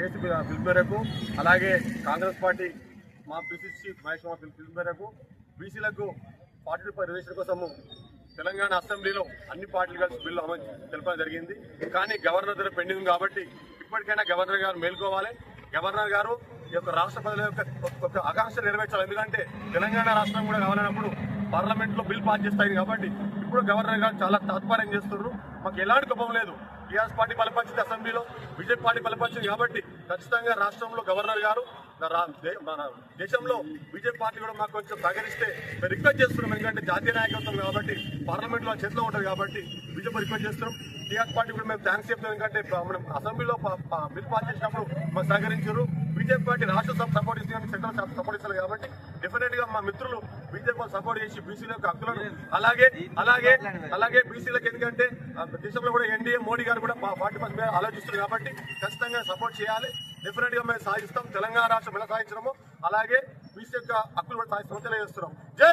జేసీ పిలుపు మేరకు అలాగే కాంగ్రెస్ పార్టీ మా పిసిసి మహేష్ కుమార్ పిలుపు మేరకు బీసీలకు ఫార్టీ రూపాయల రిజర్వేషన్ కోసము తెలంగాణ అసెంబ్లీలో అన్ని పార్టీలు కలిసి బిల్లు అమలు తెలపడం జరిగింది. కానీ గవర్నర్ దగ్గర పెండింగ్ కాబట్టి ఇప్పటికైనా గవర్నర్ గారు మేల్కోవాలి. గవర్నర్ గారు ఈ యొక్క రాష్ట్ర ప్రజల యొక్క ఆకాంక్ష నెరవేర్చాలి. ఎందుకంటే తెలంగాణ రాష్ట్రం కూడా కావాలన్నప్పుడు పార్లమెంట్లో బిల్ పాస్ చేస్తాయి కాబట్టి ఇప్పుడు గవర్నర్ గారు చాలా తాత్పర్యం చేస్తున్నారు. మాకు ఎలాంటి కోపం లేదు. టీఆర్ఎస్ పార్టీ బలపరిచింది అసెంబ్లీలో బీజేపీ పార్టీ బలపరిచింది కాబట్టి ఖచ్చితంగా రాష్ట్రంలో గవర్నర్ గారు మన దేశంలో బీజేపీ పార్టీ కూడా మాకు కొంచెం సహకరిస్తే మేము రిక్వెస్ట్ చేస్తున్నాం. ఎందుకంటే జాతీయ నాయకత్వం కాబట్టి పార్లమెంట్లో చేతిలో ఉంటుంది కాబట్టి బీజేపీ రిక్వెస్ట్ చేస్తున్నాం. టీఆర్ఎస్ పార్టీ కూడా మేము థ్యాంక్స్ చెప్తాం ఎందుకంటే మనం అసెంబ్లీలో బిల్ పాస్ చేసినప్పుడు మాకు సహకరించారు. బీజేపీ పార్టీ రాష్ట్ర సభ సపోర్ట్ ఇస్తుంది. సెంట్రల్ సపోర్ట్ ఇస్తారు డెఫినెట్గా మా మిత్రులు బీజేపీ సపోర్ట్ చేసి బీసీల యొక్క హక్కులను అలాగే అలాగే అలాగే బీసీలకు ఎందుకంటే దేశంలో కూడా ఎన్డీఏ మోడీ గారు కూడా ఫార్టీ పర్సెంట్ ఆలోచిస్తున్నారు కాబట్టి ఖచ్చితంగా సపోర్ట్ చేయాలి. డెఫినెట్గా మేము సాధిస్తాం. తెలంగాణ రాష్ట్రం ఎలా సాధించడము అలాగే బీసీ యొక్క హక్కులు కూడా సాధిస్తాం తెలియజేస్తున్నాం. జై